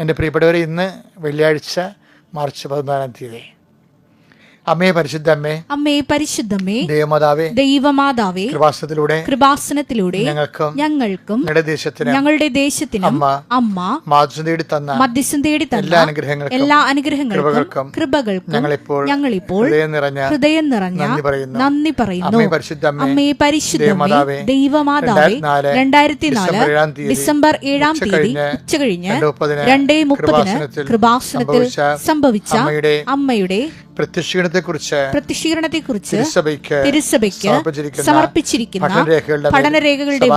എന്റെ പ്രിയപ്പെട്ടവർ ഇന്ന് വെള്ളിയാഴ്ച മാർച്ച് പതിനാലാം തീയതി. അമ്മേ പരിശുദ്ധ അമ്മേ അമ്മേ പരിശുദ്ധമ്മേ ദേവമാതാവേ ദൈവമാതാവേ കൃപാസനത്തിലൂടെ കൃപാസനത്തിലൂടെ ഞങ്ങൾക്കും ഞങ്ങൾക്കും ഞങ്ങളുടെ ദേശത്തിന് ഞങ്ങളുടെ ദേശത്തിനും അമ്മ അമ്മ മാധ്യസ്ഥം തേടി തന്ന മധ്യസ്ഥം തേടി തന്ന എല്ലാ അനുഗ്രഹങ്ങൾക്കും എല്ലാ അനുഗ്രഹങ്ങൾക്കും കൃപകൾക്കും ഞങ്ങളിപ്പോൾ ഞങ്ങളിപ്പോൾ ഹൃദയം നിറഞ്ഞ ഹൃദയം നിറഞ്ഞ നന്ദി പറയുന്നു. നന്ദി പറയുന്നു. അമ്മേ പരിശുദ്ധ അമ്മേ അമ്മേ പരിശുദ്ധമേ ദേവമാതാവേ, രണ്ടായിരത്തി നാല് ഡിസംബർ ഏഴാം തീയതി ഉച്ച കഴിഞ്ഞ് ഉച്ചകഴിഞ്ഞ് രണ്ടേ മുപ്പതിന് കൃപാസനത്തിൽ സംഭവിച്ച അമ്മയുടെ അമ്മയുടെ അമ്മയുടെ പ്രത്യക്ഷീണത്തെക്കുറിച്ച് പ്രത്യക്ഷീകരണത്തെക്കുറിച്ച് തിരുസഭയ്ക്ക് തിരുസഭയ്ക്ക് സമർപ്പിച്ചിരിക്കുന്ന പഠനരേഖകളുടെ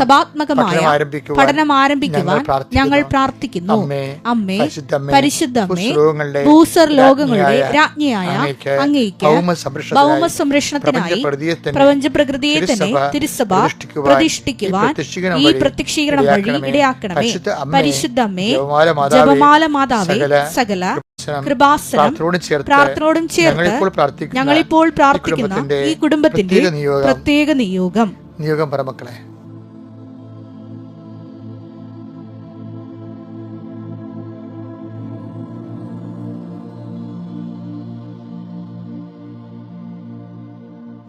സഭാത്മകമായ പഠനം ആരംഭിക്കുവാൻ ഞങ്ങൾ പ്രാർത്ഥിക്കുന്നു. അമ്മേ, പരിശുദ്ധമ്മേ, ഭൂസർ ലോകങ്ങളുടെ രാജ്ഞിയായ അങ്ങേക്ക് ഭൗമ സംരക്ഷണത്തിനായി പ്രപഞ്ച പ്രകൃതിയെ തന്നെ തിരുസഭ പ്രതിഷ്ഠിക്കുവാൻ ഈ പ്രത്യക്ഷീകരണം വഴി ഇടയാക്കണമേ. പരിശുദ്ധമ്മേ ജപമാല മാതാവേ, സകല കൃപാസനം പ്രാർത്ഥനയോടും ചേർത്ത് ഞങ്ങളിപ്പോൾ പ്രാർത്ഥിക്കുന്ന ഈ കുടുംബത്തിന്റെ പ്രത്യേക നിയോഗം. നിയോഗം. പരമക്കളെ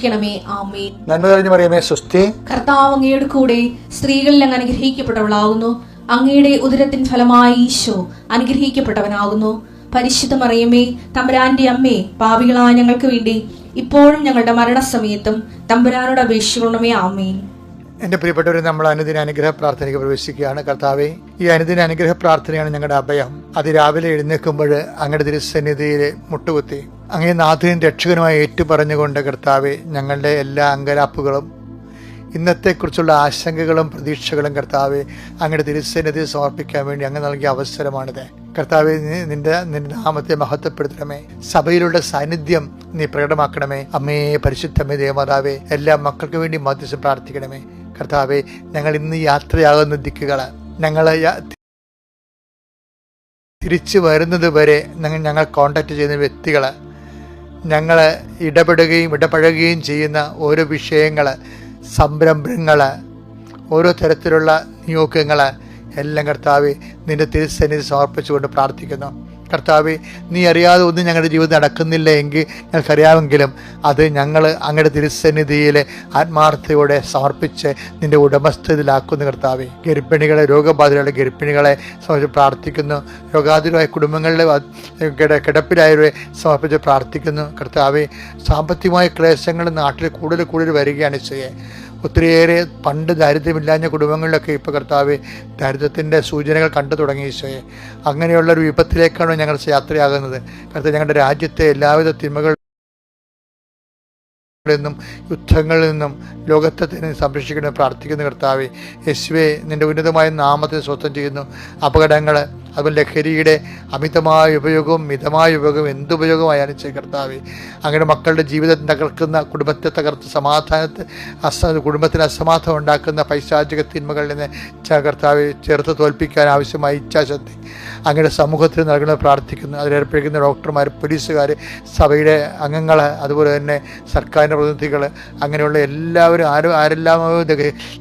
നന്മ മറിയമേ സുസ്ഥി കർത്താവ് അങ്ങയുടെ കൂടെ സ്ത്രീകളിൽ അങ്ങ് അനുഗ്രഹിക്കപ്പെട്ടവളാകുന്നു. അങ്ങയുടെ ഉദരത്തിൻ ഫലമായി ഈശോ അനുഗ്രഹിക്കപ്പെട്ടവനാകുന്നു. പരിശുദ്ധ മറിയമേ തമ്പുരാന്റെ അമ്മേ പാപികളായ ഞങ്ങൾക്ക് വേണ്ടി ഇപ്പോഴും ഞങ്ങളുടെ മരണസമയത്തും തമ്പുരാനോട് അപേക്ഷിക്കണമേ. ആമേൻ. എന്റെ പ്രിയപ്പെട്ടവരെ നമ്മൾ അനുദിന അനുഗ്രഹ പ്രാർത്ഥനയ്ക്ക് പ്രവേശിക്കുകയാണ്. കർത്താവെ ഈ അനുദിന അനുഗ്രഹ പ്രാർത്ഥനയാണ് ഞങ്ങളുടെ അഭയം. അത് രാവിലെ എഴുന്നേൽക്കുമ്പോൾ അങ്ങയുടെ തിരുസന്നിധിയിൽ മുട്ടുകുത്തി അങ്ങേ നാഥനും രക്ഷകനുമായി ഏറ്റുപറഞ്ഞുകൊണ്ട് കർത്താവെ ഞങ്ങളുടെ എല്ലാ അങ്കലാപ്പുകളും ഇന്നത്തെക്കുറിച്ചുള്ള ആശങ്കകളും പ്രതീക്ഷകളും കർത്താവെ അങ്ങയുടെ തിരുസന്നിധി സമർപ്പിക്കാൻ വേണ്ടി അങ്ങ് നൽകിയ അവസരമാണിത്. കർത്താവെ നിന്റെ നിന്റെ നാമത്തെ മഹത്വപ്പെടുത്തണമേ. സഭയിലുള്ള സാന്നിധ്യം നീ പ്രകടമാക്കണമേ. അമ്മയെ പരിശുദ്ധമേ ദേവമാതാവേ എല്ലാ മക്കൾക്ക് വേണ്ടി മധ്യസ്ഥം പ്രാർത്ഥിക്കണമേ. കർത്താവെ ഞങ്ങൾ ഇന്ന് യാത്രയാകുന്ന ദിക്കുകൾ ഞങ്ങൾ തിരിച്ചു വരുന്നത് വരെ ഞങ്ങൾ ഞങ്ങൾ കോണ്ടാക്ട് ചെയ്യുന്ന വ്യക്തികൾ ഞങ്ങൾ ഇടപെടുകയും ഇടപഴകുകയും ചെയ്യുന്ന ഓരോ വിഷയങ്ങൾ സംരംഭങ്ങൾ ഓരോ തരത്തിലുള്ള നിയോഗങ്ങൾ എല്ലാം കർത്താവെ നിന്റെ തിരുസന്നിധി സമർപ്പിച്ചുകൊണ്ട് പ്രാർത്ഥിക്കുന്നു. കർത്താവെ നീ അറിയാതെ ഒന്നും ഞങ്ങളുടെ ജീവിതം നടക്കുന്നില്ല എങ്കിൽ ഞങ്ങൾക്കറിയാമെങ്കിലും അത് ഞങ്ങൾ അങ്ങയുടെ തിരുസന്നിധിയിൽ ആത്മാർത്ഥയോടെ സമർപ്പിച്ച് നിന്റെ ഉടമസ്ഥതയിലാക്കുന്നു കർത്താവ്. ഗർഭിണികളെ രോഗബാധിതരുടെ ഗർഭിണികളെ സമർപ്പിച്ച് പ്രാർത്ഥിക്കുന്നു. രോഗാതിരമായ കുടുംബങ്ങളിലെ കിടപ്പിലായവരെ സമർപ്പിച്ച് പ്രാർത്ഥിക്കുന്നു. കർത്താവ് സാമ്പത്തികമായ ക്ലേശങ്ങൾ നാട്ടിൽ കൂടുതൽ കൂടുതൽ വരികയാണ് ചെയ്യേ ഒത്തിരിയേറെ പണ്ട് ദാരിദ്ര്യമില്ലാഞ്ഞ കുടുംബങ്ങളിലൊക്കെ ഇപ്പോൾ കർത്താവ് ദാരിദ്ര്യത്തിന്റെ സൂചനകൾ കണ്ടു തുടങ്ങി ഈശോയെ. അങ്ങനെയുള്ള ഒരു വിപത്തിലേക്കാണ് ഞങ്ങൾ യാത്രയാകുന്നത്. കർത്താവ് ഞങ്ങളുടെ രാജ്യത്തെ എല്ലാവിധ തിന്മകൾ നിന്നും യുദ്ധങ്ങളിൽ നിന്നും ലോകത്തെ തന്നെ സംരക്ഷിക്കണമെന്ന് പ്രാർത്ഥിക്കുന്ന കർത്താവെ. യേശുവെ നിന്റെ ഉന്നതമായ നാമത്തെ സ്വസ്ഥം ചെയ്യുന്നു. അപകടങ്ങൾ അതുപോലെ ലഹരിയുടെ അമിതമായ ഉപയോഗവും മിതമായ ഉപയോഗവും എന്തുപയോഗമായാലും ചെയ്യ കർത്താവെ. അങ്ങനെ മക്കളുടെ ജീവിതം തകർക്കുന്ന കുടുംബത്തെ തകർത്ത് സമാധാനത്തെ അസ കുടുംബത്തിന് അസമാധാനം ഉണ്ടാക്കുന്ന പൈശാചിക തിന്മകളിൽ നിന്ന് കർത്താവ് ചേർത്ത് തോൽപ്പിക്കാൻ ആവശ്യമായ ഇച്ഛാശക്തി അങ്ങനെ സമൂഹത്തിന് നൽകുന്നത് പ്രാർത്ഥിക്കുന്നു. അതിലേർപ്പെട്ടിരിക്കുന്ന ഡോക്ടർമാർ പോലീസുകാർ സഭയുടെ അംഗങ്ങൾ അതുപോലെ തന്നെ സർക്കാരിന്റെ പ്രതിനിധികൾ അങ്ങനെയുള്ള എല്ലാവരും ആരും ആരെല്ലാം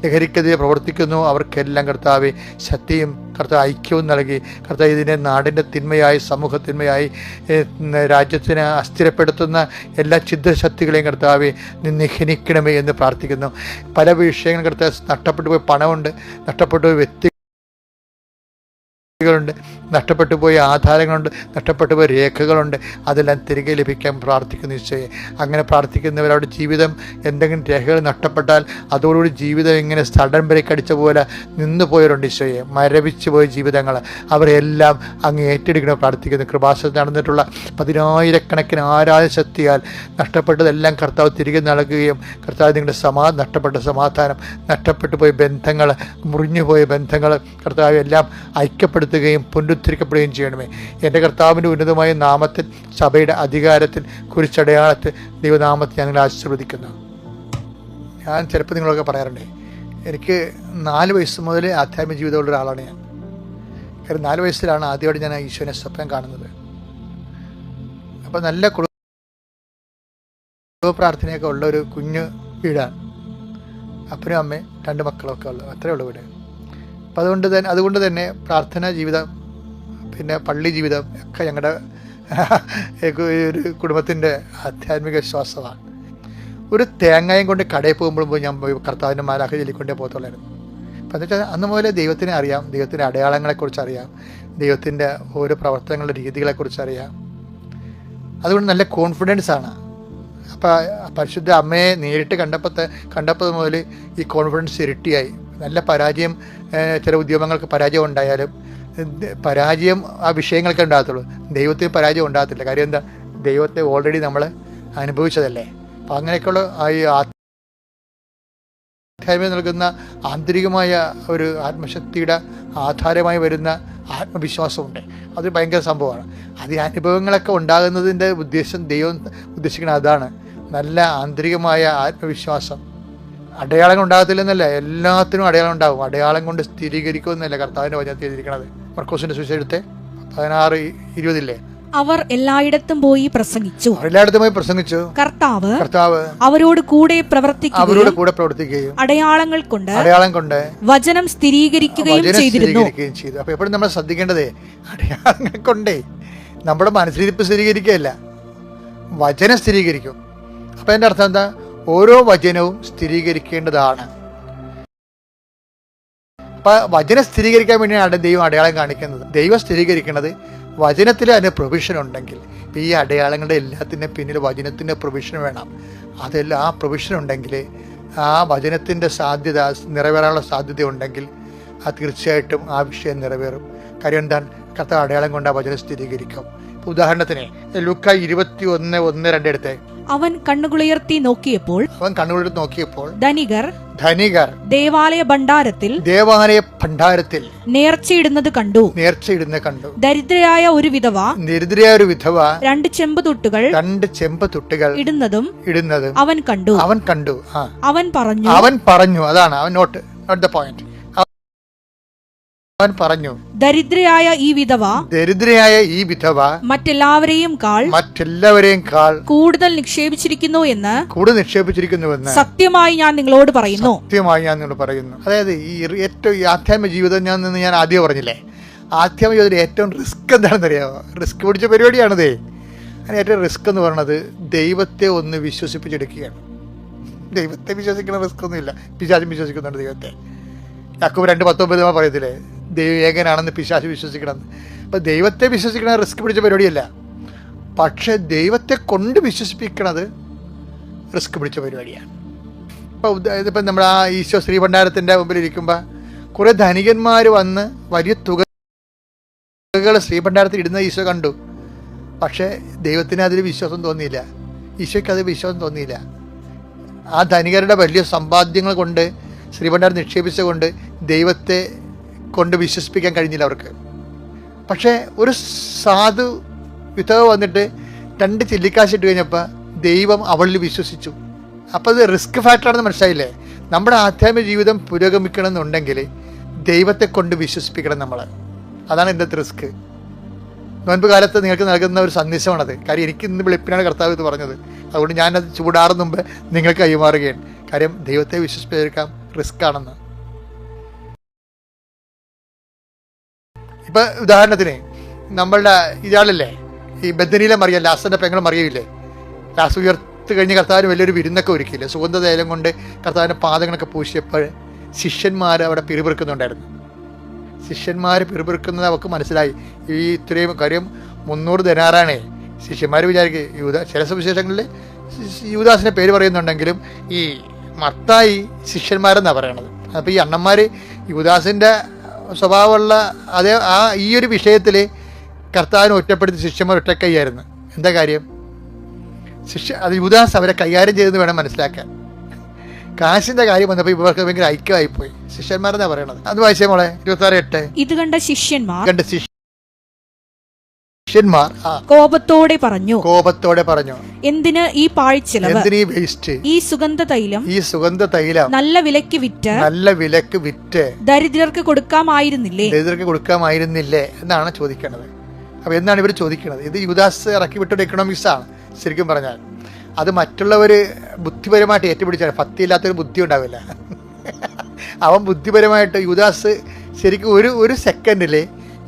ലഹരിക്കെതിരെ പ്രവർത്തിക്കുന്നു. അവർക്കെല്ലാം കർത്താവ് ശക്തിയും കർത്താവ് ഐക്യവും നൽകി കർത്താവ് ഇതിനെ നാടിന്റെ തിന്മയായി സമൂഹത്തിന്മയായി രാജ്യത്തിനെ അസ്ഥിരപ്പെടുത്തുന്ന എല്ലാ ചിദ്രശക്തികളെയും കർത്താവ് നിഹനിക്കണമേ എന്ന് പ്രാർത്ഥിക്കുന്നു. പല വിഷയങ്ങളും കർത്താവ് നഷ്ടപ്പെട്ടു പോയി പണമുണ്ട് നഷ്ടപ്പെട്ടു പോയി വ്യക്തി ണ്ട് നഷ്ടപ്പെട്ടു പോയ ആധാരങ്ങളുണ്ട്. നഷ്ടപ്പെട്ടു പോയ രേഖകളുണ്ട്. അതെല്ലാം തിരികെ ലഭിക്കാൻ പ്രാർത്ഥിക്കുന്നു ഈശോയെ. അങ്ങനെ പ്രാർത്ഥിക്കുന്നവരവിടെ ജീവിതം എന്തെങ്കിലും രേഖകൾ നഷ്ടപ്പെട്ടാൽ അതോടുകൂടി ജീവിതം ഇങ്ങനെ സഡൻ ബ്രേക്ക് അടിച്ച പോലെ നിന്നു പോയവരുണ്ട് ഈശോയെ. മരവിച്ചു പോയ ജീവിതങ്ങൾ അവരെല്ലാം അങ്ങ് ഏറ്റെടുക്കണം പ്രാർത്ഥിക്കുന്നു. കൃപാസനത്തിൽ നടന്നിട്ടുള്ള പതിനായിരക്കണക്കിന് ആരാധന ശക്തിയാൽ നഷ്ടപ്പെട്ടതെല്ലാം കർത്താവ് തിരികെ നൽകുകയും കർത്താവ് നിങ്ങളുടെ സമാ നഷ്ടപ്പെട്ട സമാധാനം നഷ്ടപ്പെട്ടു പോയ ബന്ധങ്ങൾ മുറിഞ്ഞുപോയ ബന്ധങ്ങൾ കർത്താവ് എല്ലാം ഐക്യപ്പെടുത്തുകയും പുനരുദ്ധരിക്കപ്പെടുകയും ചെയ്യണമേ. എന്റെ കർത്താവിന്റെ ഉന്നതമായ നാമത്തിൽ സഭയുടെ അധികാരത്തിൽ കുരിച്ചടയാളത്തിൽ ദൈവനാമത്തിൽ ഞങ്ങൾ ആശീർവദിക്കുന്നു. ഞാൻ ചിലപ്പോൾ നിങ്ങളൊക്കെ പറയാറുണ്ട് എനിക്ക് നാല് വയസ്സ് മുതൽ ആധ്യാത്മിക ജീവിതമുള്ള ഒരാളാണ് ഞാൻ. കാരണം നാല് വയസ്സിലാണ് ആദ്യമായിട്ട് ഞാൻ ഈശോനെ സ്വപ്നം കാണുന്നത്. അപ്പോൾ നല്ല കുടുംബ പ്രാർത്ഥനയൊക്കെ ഉള്ള ഒരു കുഞ്ഞു വീടാണ്. അപ്പനും അമ്മയും രണ്ട് മക്കളൊക്കെ ഉള്ളു. അത്രേ ഉള്ളൂ വീട്. അപ്പം അതുകൊണ്ട് തന്നെ അതുകൊണ്ട് തന്നെ പ്രാർത്ഥനാ ജീവിതം പിന്നെ പള്ളി ജീവിതം ഒക്കെ ഞങ്ങളുടെ ഒരു കുടുംബത്തിന്റെ ആധ്യാത്മിക വിശ്വാസമാണ്. ഒരു തേങ്ങയും കൊണ്ട് കടയിൽ പോകുമ്പോഴും ഞാൻ കർത്താവിന്റെ മാലാഖ ചൊല്ലിക്കൊണ്ടേ പോകത്തുള്ളായിരുന്നു. അപ്പം എന്ന് വെച്ചാൽ അന്ന് മുതലേ ദൈവത്തിനെ അറിയാം ദൈവത്തിന്റെ അടയാളങ്ങളെക്കുറിച്ച് അറിയാം ദൈവത്തിന്റെ ഓരോ പ്രവർത്തനങ്ങളുടെ രീതികളെക്കുറിച്ച് അറിയാം. അതുകൊണ്ട് നല്ല കോൺഫിഡൻസ് ആണ്. അപ്പോൾ പരിശുദ്ധ അമ്മയെ നേരിട്ട് കണ്ടപ്പോൾ കണ്ടപ്പോൾ മുതൽ ഈ കോൺഫിഡൻസ് ഇരട്ടിയായി. നല്ല പരാജയം ചില ഉദ്യമങ്ങൾക്ക് പരാജയം ഉണ്ടായാലും പരാജയം ആ വിഷയങ്ങൾക്ക് ഉണ്ടാകത്തുള്ളൂ. ദൈവത്തിന് പരാജയം ഉണ്ടാകത്തില്ല. കാര്യം എന്താ? ദൈവത്തെ ഓൾറെഡി നമ്മൾ അനുഭവിച്ചതല്ലേ? അപ്പം അങ്ങനെയൊക്കെയുള്ള ഈ ആധ്യാത്മികം നൽകുന്ന ആന്തരികമായ ഒരു ആത്മശക്തിയുടെ ആധാരമായി വരുന്ന ആത്മവിശ്വാസമുണ്ട്. അത് ഭയങ്കര സംഭവമാണ്. അത് ഈ അനുഭവങ്ങളൊക്കെ ഉണ്ടാകുന്നതിന്റെ ഉദ്ദേശം ദൈവം ഉദ്ദേശിക്കുന്നത് അതാണ്. നല്ല ആന്തരികമായ ആത്മവിശ്വാസം. അടയാളം ഉണ്ടാകത്തില്ലെന്നല്ല എല്ലാത്തിനും അടയാളം ഉണ്ടാകും. അടയാളം കൊണ്ട് സ്ഥിരീകരിക്കുമെന്നല്ല കർത്താവിന്റെ വചനത്തിൽ എഴുതിയിരിക്കുന്നത് മർക്കോസിന്റെ സുവിശേഷത്തെ പതിനാറ് ഇരുപതില്ലേ? അവർ എല്ലായിടത്തും പോയി പ്രസംഗിച്ചു. എല്ലായിടത്തും പോയി പ്രസംഗിച്ചു. കർത്താവ് കർത്താവ് അവരോട് കൂടെ അവരോട് കൂടെ പ്രവർത്തിക്കുകയും അടയാളങ്ങൾ കൊണ്ട് അടയാളം കൊണ്ട് വചനം സ്ഥിരീകരിക്കുകയും ചെയ്തിരുന്നു. ചെയ്തു. അപ്പൊ എപ്പോഴും നമ്മൾ ശ്രദ്ധിക്കേണ്ടതേ അടയാളങ്ങൾ കൊണ്ടേ നമ്മുടെ മനസ്സിലിരിപ്പ് സ്ഥിരീകരിക്കുകയല്ല. വചനം സ്ഥിരീകരിക്കും. അപ്പൊ എന്റെ അർത്ഥം എന്താ? ഓരോ വചനവും സ്ഥിരീകരിക്കേണ്ടതാണ്. വചനം സ്ഥിരീകരിക്കാൻ വേണ്ടിയാണ് ദൈവം അടയാളം കാണിക്കുന്നത്. ദൈവം സ്ഥിരീകരിക്കുന്നത് വചനത്തിൽ അതിന് പ്രൊവിഷൻ ഉണ്ടെങ്കിൽ. ഇപ്പം ഈ അടയാളങ്ങളുടെ എല്ലാത്തിന്റെ പിന്നിൽ വചനത്തിന്റെ പ്രൊവിഷൻ വേണം. അതെല്ലാം ആ പ്രൊവിഷൻ ഉണ്ടെങ്കിൽ ആ വചനത്തിന്റെ സാധ്യത നിറവേറാനുള്ള സാധ്യത ഉണ്ടെങ്കിൽ ആ തീർച്ചയായിട്ടും ആ വിഷയം നിറവേറും. കാര്യം എന്താണ് കർത്താവ് അടയാളം കൊണ്ട് ആ വചനം സ്ഥിരീകരിക്കും. ഉദാഹരണത്തിന് ലുക്ക ഇരുപത്തി ഒന്ന് ഒന്ന് രണ്ട് എടുത്തേ. അവൻ കണ്ണുകളുയർത്തി നോക്കിയപ്പോൾ അവൻ കണ്ണുകളുയർത്തി നോക്കിയപ്പോൾ ധനികർ ധനികർ ദേവാലയ ഭണ്ഡാരത്തിൽ ദേവാലയ ഭണ്ഡാരത്തിൽ നേർച്ചയിടുന്നത് കണ്ടു. നേർച്ചയിടുന്ന കണ്ടു. ദരിദ്രയായ ഒരു വിധവ ദരിദ്രയായ ഒരു വിധവ രണ്ട് ചെമ്പ് തൊട്ടുകൾ രണ്ട് ചെമ്പ് തൊട്ടുകൾ ഇടുന്നതും ഇടുന്നതും അവൻ കണ്ടു. അവൻ കണ്ടു. അവൻ പറഞ്ഞു അവൻ പറഞ്ഞു. അതാണ് അവൻ നോട്ട്. നോട്ട് ദ പോയിന്റ് അവൻ പറഞ്ഞു ദരിദ്രയായ ഈ വിധവ ദരിദ്രയായ ഈ വിധവ മറ്റെല്ലാവരെയും കാൾ മറ്റെല്ലാവരെയും കാൾ കൂടുതൽ നിക്ഷേപിച്ചിരിക്കുന്നു എന്ന് കൂടുതൽ നിക്ഷേപിച്ചിരിക്കുന്നുവെന്ന് സത്യമായി ഞാൻ നിങ്ങളോട് പറയുന്നു. സത്യമായി ഞാൻ നിങ്ങളോട് പറയുന്നു. അതായത് ഈ ഏറ്റവും ഈ ആധ്യാത്മ ജീവിതം ഞാൻ നിന്ന് ഞാൻ ആദ്യം പറഞ്ഞില്ലേ? ആധ്യാത്മ ജീവിതത്തിൽ ഏറ്റവും റിസ്ക് എന്താണെന്ന് അറിയാമോ റിസ്ക് പിടിച്ച പരിപാടിയാണതേ. അതിന് ഏറ്റവും റിസ്ക് എന്ന് പറയുന്നത് ദൈവത്തെ ഒന്ന് വിശ്വസിപ്പിച്ചെടുക്കുകയാണ്. ദൈവത്തെ വിശ്വസിക്കുന്ന റിസ്ക് ഒന്നുമില്ല. പിശാചും വിശ്വസിക്കുന്നുണ്ട് ദൈവത്തെ. യാക്കോബ് രണ്ട് പത്തൊമ്പത് പറയത്തില്ലേ? ദൈവം ഏകനാണെന്ന് പിശാച് വിശ്വസിക്കണം. അപ്പം ദൈവത്തെ വിശ്വസിക്കണത് റിസ്ക് പിടിച്ച പരിപാടിയല്ല. പക്ഷേ ദൈവത്തെ കൊണ്ട് വിശ്വസിപ്പിക്കണത് റിസ്ക് പിടിച്ച പരിപാടിയാണ്. ഇപ്പോൾ ഇതിപ്പം നമ്മൾ ആ ഈശോ ശ്രീഭണ്ഡാരത്തിന്റെ മുമ്പിൽ ഇരിക്കുമ്പോൾ കുറേ ധനികന്മാർ വന്ന് വലിയ തുകകൾ ശ്രീ ഭണ്ഡാരത്തിൽ ഇടുന്ന ഈശോ കണ്ടു. പക്ഷേ ദൈവത്തിന് അതിൽ വിശ്വാസം തോന്നിയില്ല. ഈശോയ്ക്ക് അത് വിശ്വാസം തോന്നിയില്ല. ആ ധനികരുടെ വലിയ സമ്പാദ്യങ്ങൾ കൊണ്ട് ശ്രീഭണ്ഡാരം നിക്ഷേപിച്ചുകൊണ്ട് ദൈവത്തെ കൊണ്ട് വിശ്വസിപ്പിക്കാൻ കഴിഞ്ഞില്ല അവർക്ക്. പക്ഷേ ഒരു സാധു വിധവ വന്നിട്ട് രണ്ട് ചില്ലിക്കാശ് ഇട്ട് കഴിഞ്ഞപ്പോൾ ദൈവം അവളിൽ വിശ്വസിച്ചു. അപ്പോൾ അത് റിസ്ക് ഫാക്ടറാണെന്ന് മനസ്സിലായില്ലേ? നമ്മുടെ ആധ്യാത്മിക ജീവിതം പുരോഗമിക്കണം എന്നുണ്ടെങ്കിൽ ദൈവത്തെ കൊണ്ട് വിശ്വസിപ്പിക്കണം നമ്മൾ അതാണ് എന്റെ റിസ്ക്. നോൻപ് കാലത്ത് നിങ്ങൾക്ക് നൽകുന്ന ഒരു സന്ദേശമാണത്. കാര്യം എനിക്ക് ഇന്ന് വെളുപ്പിനാണ് കർത്താവ് ഇത് പറഞ്ഞത്. അതുകൊണ്ട് ഞാനത് ചൂടാറുന്ന മുമ്പ് നിങ്ങൾക്ക് കൈമാറുകയാണ്. കാര്യം ദൈവത്തെ വിശ്വസിപ്പിച്ചെടുക്കാം. റിസ്ക് ആണെന്ന്. ഇപ്പൊ ഉദാഹരണത്തിന് നമ്മളുടെ ഇയാളല്ലേ ഈ ബദനിയിലെ മറിയ ലാസ്റ്റിന്റെ പെങ്ങൾ മറിയില്ലേ ലാസ് ഉയർത്ത് കഴിഞ്ഞ് കർത്താവിന് വലിയൊരു വിരുന്നൊക്കെ ഒരുക്കിയില്ലേ സുഗന്ധതൈലം കൊണ്ട് കർത്താവിന്റെ പാദങ്ങളൊക്കെ പൂശിയപ്പോൾ ശിഷ്യന്മാർ അവിടെ പിറുപിറുക്കുന്നുണ്ടായിരുന്നു. ശിഷ്യന്മാർ പിറുപിറുക്കുന്നത് അവർക്ക് മനസ്സിലായി. ഈ ഇത്രയും കാര്യം മുന്നൂറ് ദിനാറാണേ. ശിഷ്യന്മാർ വിചാരിക്കുക യൂത ചില സുവിശേഷങ്ങളിൽ യൂദാസിന്റെ പേര് പറയുന്നുണ്ടെങ്കിലും ഈ മത്തായി ശിഷ്യന്മാരെന്നാണ് പറയണത്. അപ്പോൾ ഈ അണ്ണന്മാർ യൂദാസിന്റെ സ്വഭാവമുള്ള അതേ ആ ഈ ഒരു വിഷയത്തിൽ കർത്താവിനെ ഒറ്റപ്പെടുത്തി ശിഷ്യന്മാർ ഒറ്റക്കൈയായിരുന്നു എന്താ കാര്യം? ശിഷ്യ അത് യുദാസ് അവരെ കൈകാര്യം ചെയ്തെന്ന് വേണം മനസ്സിലാക്കാൻ. കാശിന്റെ കാര്യം വന്നപ്പോൾ ഇവർക്ക് ഭയങ്കര ഐക്യമായിപ്പോയി. ശിഷ്യന്മാരെന്നാ പറയണത്? അത് വായിച്ചേ മോളെ ഇരുപത്തി ആറ് എട്ട്. ഇത് കണ്ട ശിഷ്യന്മാർ കണ്ട് ശിഷ്യന്മാർ കോപത്തോടെ പറഞ്ഞു. കോപത്തോടെ പറഞ്ഞു. എന്തിന് ഈ പാഴ്ചെലവ് എന്തിനീ വേസ്റ്റ്? ഈ സുഗന്ധ തൈലം? ഈ സുഗന്ധ തൈലം. നല്ല വിലക്ക് വിറ്റ് നല്ല വിലക്ക് വിറ്റ് ദരിദ്രർക്ക് കൊടുക്കാമായിരുന്നില്ലേ? ദരിദ്രർക്ക് കൊടുക്കാമായിരുന്നില്ലേ എന്നാണ് ചോദിക്കേണ്ടത്. അപ്പൊ എന്താണ് ഇവർ ചോദിക്കുന്നത്? ഇത് യുദാസ് ഇറക്കി വിട്ടൊരു എക്കണോമിക്സ് ആണ് ശരിക്കും പറഞ്ഞാൽ. അത് മറ്റുള്ളവർ ബുദ്ധിപരമായിട്ട് ഏറ്റുപിടിച്ചാൽ ഭക്തിയില്ലാത്തൊരു ബുദ്ധി ഉണ്ടാവില്ല. അവൻ ബുദ്ധിപരമായിട്ട് യുദാസ് ശരിക്കും ഒരു ഒരു സെക്കൻഡിൽ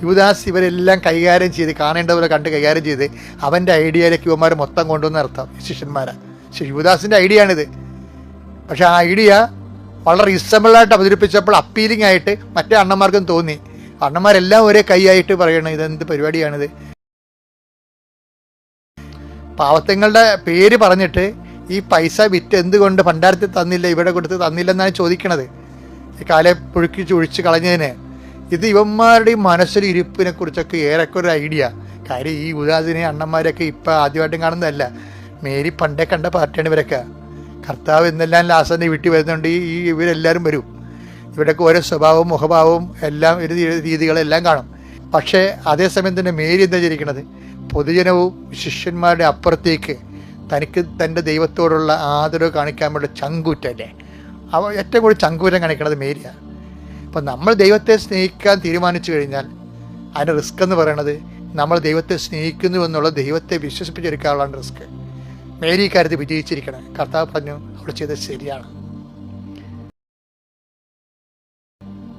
യുദാസ് ഇവരെല്ലാം കൈകാര്യം ചെയ്ത് കാണേണ്ടതുപോലെ കണ്ട് കൈകാര്യം ചെയ്ത് അവന്റെ ഐഡിയയിലേക്ക് ഇവന്മാർ മൊത്തം കൊണ്ടുവന്ന് അർത്ഥം ഈ ശിഷ്യന്മാരെ യുവദാസിന്റെ ആണിത് പക്ഷെ ആ ഐഡിയ വളരെ റീസണബിളായിട്ട് അവതരിപ്പിച്ചപ്പോൾ അപ്പീലിംഗ് ആയിട്ട് മറ്റേ അണ്ണന്മാർക്കും തോന്നി. അണ്ണന്മാരെല്ലാം ഒരേ കൈയായിട്ട് പറയണം ഇതെന്ത് പരിപാടിയാണിത്? പാവത്തങ്ങളുടെ പേര് പറഞ്ഞിട്ട് ഈ പൈസ വിറ്റ് എന്തുകൊണ്ട് ഭണ്ഡാരത്തിൽ തന്നില്ല ഇവിടെ കൊടുത്ത് തന്നില്ലെന്നാണ് ചോദിക്കണത്. ഈ കാലെ പുഴുക്കി ചുഴിച്ച് കളഞ്ഞതിന്. ഇത് ഇവന്മാരുടെ ഈ ഇരിപ്പിനെ കുറിച്ചൊക്കെ ഏറെക്കുറെ ഒരു ഐഡിയ കാര്യം ഈ ഉദാസിനെ അണ്ണന്മാരൊക്കെ ഇപ്പം ആദ്യമായിട്ടും കാണുന്നതല്ല. മേരി പണ്ടേ കണ്ട പാർട്ടിയാണ് ഇവരൊക്കെ. കർത്താവ് എന്നെല്ലാം ലാസന്റെ വീട്ടിൽ വരുന്നുണ്ട്. ഈ ഈ ഇവരെല്ലാവരും വരും. ഇവിടെയൊക്കെ ഓരോ സ്വഭാവവും മുഖഭാവവും എല്ലാം ഒരു രീതികളെല്ലാം കാണും. പക്ഷേ അതേസമയം തന്നെ മേരി എന്താ ചിരിക്കണത് പൊതുജനവും ശിഷ്യന്മാരുടെ അപ്പുറത്തേക്ക് തനിക്ക് തന്റെ ദൈവത്തോടുള്ള ആദരവ് കാണിക്കാൻ വേണ്ടി ചങ്കൂറ്റല്ലേ? അവ ഏറ്റവും കൂടുതൽ ചങ്കൂറ്റം കാണിക്കണത് മേരിയാണ്. അപ്പം നമ്മൾ ദൈവത്തെ സ്നേഹിക്കാൻ തീരുമാനിച്ചു കഴിഞ്ഞാൽ അതിന്റെ റിസ്ക് എന്ന് പറയണത് നമ്മൾ ദൈവത്തെ സ്നേഹിക്കുന്നു എന്നുള്ള ദൈവത്തെ വിശ്വസിപ്പിച്ചെടുക്കാനുള്ള റിസ്ക്. മേരി ഇക്കാര്യത്തിൽ കാര്യത്തിൽ വിജയിച്ചിരിക്കണം. കർത്താവ് പറഞ്ഞു അവൾ ചെയ്തത് ശരിയാണ്.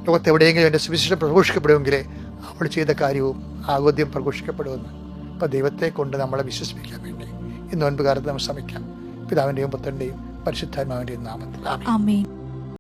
ലോകത്ത് എവിടെയെങ്കിലും എന്റെ സുവിശേഷം പ്രഘോഷിക്കപ്പെടുമെങ്കിൽ അവൾ ചെയ്ത കാര്യവും ആഗോദ്യം പ്രഘോഷിക്കപ്പെടുമെന്ന്. അപ്പോൾ ദൈവത്തെ കൊണ്ട് നമ്മളെ വിശ്വസിപ്പിക്കാൻ വേണ്ടി ഇന്ന് ഒൻപത് കാലത്ത് നമ്മൾ ശ്രമിക്കാം. പിതാവിന്റെയും പുത്രന്റെയും പരിശുദ്ധാത്മാവിന്റെയും നാമത്തിൽ. ആമേ